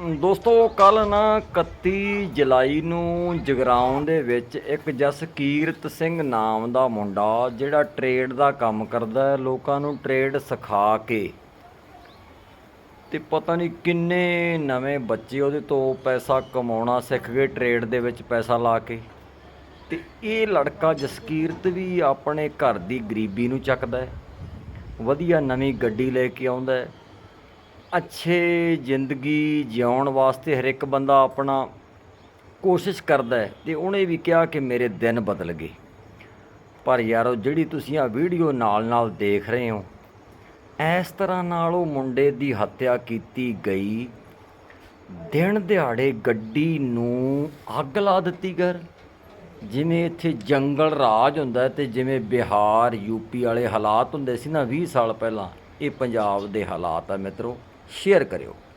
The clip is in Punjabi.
ਦੋਸਤੋ ਕੱਲ ਨਾ 31 ਜੁਲਾਈ ਨੂੰ ਜਗਰਾਉਂ ਦੇ ਵਿੱਚ ਇੱਕ ਜਸਕੀਰਤ ਸਿੰਘ ਨਾਮ ਦਾ ਮੁੰਡਾ ਜਿਹੜਾ ਟ੍ਰੇਡ ਦਾ ਕੰਮ ਕਰਦਾ ਹੈ, ਲੋਕਾਂ ਨੂੰ ਟ੍ਰੇਡ ਸਿਖਾ ਕੇ ਤੇ ਪਤਾ ਨਹੀਂ ਕਿੰਨੇ ਨਵੇਂ ਬੱਚੇ ਉਹਦੇ ਤੋਂ ਪੈਸਾ ਕਮਾਉਣਾ ਸਿੱਖ ਗਏ ਟ੍ਰੇਡ ਦੇ ਵਿੱਚ ਪੈਸਾ ਲਾ ਕੇ। ਤੇ ਇਹ ਲੜਕਾ ਜਸਕੀਰਤ ਵੀ ਆਪਣੇ ਘਰ ਦੀ ਗਰੀਬੀ ਨੂੰ ਚੱਕਦਾ ਹੈ, ਵਧੀਆ ਨਵੀਂ ਗੱਡੀ ਲੈ ਕੇ ਆਉਂਦਾ ਹੈ। ਅੱਛੇ ਜ਼ਿੰਦਗੀ ਜਿਉਣ ਵਾਸਤੇ ਹਰ ਇੱਕ ਬੰਦਾ ਆਪਣਾ ਕੋਸ਼ਿਸ਼ ਕਰਦਾ ਹੈ ਤੇ ਉਹਨੇ ਵੀ ਕਿਹਾ ਕਿ ਮੇਰੇ ਦਿਨ ਬਦਲ ਗਏ। ਪਰ ਯਾਰੋ, ਜਿਹੜੀ ਤੁਸੀਂ ਆ ਵੀਡੀਓ ਨਾਲ-ਨਾਲ ਦੇਖ ਰਹੇ ਹੋ, ਇਸ ਤਰ੍ਹਾਂ ਨਾਲ ਉਹ ਮੁੰਡੇ ਦੀ ਹੱਤਿਆ ਕੀਤੀ ਗਈ। ਦਿਨ ਦਿਹਾੜੇ ਗੱਡੀ ਨੂੰ ਅੱਗ ਲਾ ਦਿੱਤੀ ਗਰ ਜਿਵੇਂ ਇੱਥੇ ਜੰਗਲ ਰਾਜ ਹੁੰਦਾ ਹੈ ਤੇ ਜਿਵੇਂ ਬਿਹਾਰ ਯੂਪੀ ਵਾਲੇ ਹਾਲਾਤ ਹੁੰਦੇ ਸੀ ਨਾ 20 ਸਾਲ ਪਹਿਲਾਂ, ਇਹ ਪੰਜਾਬ ਦੇ ਹਾਲਾਤ ਆ ਮਿੱਤਰੋ। શેર કર્યો.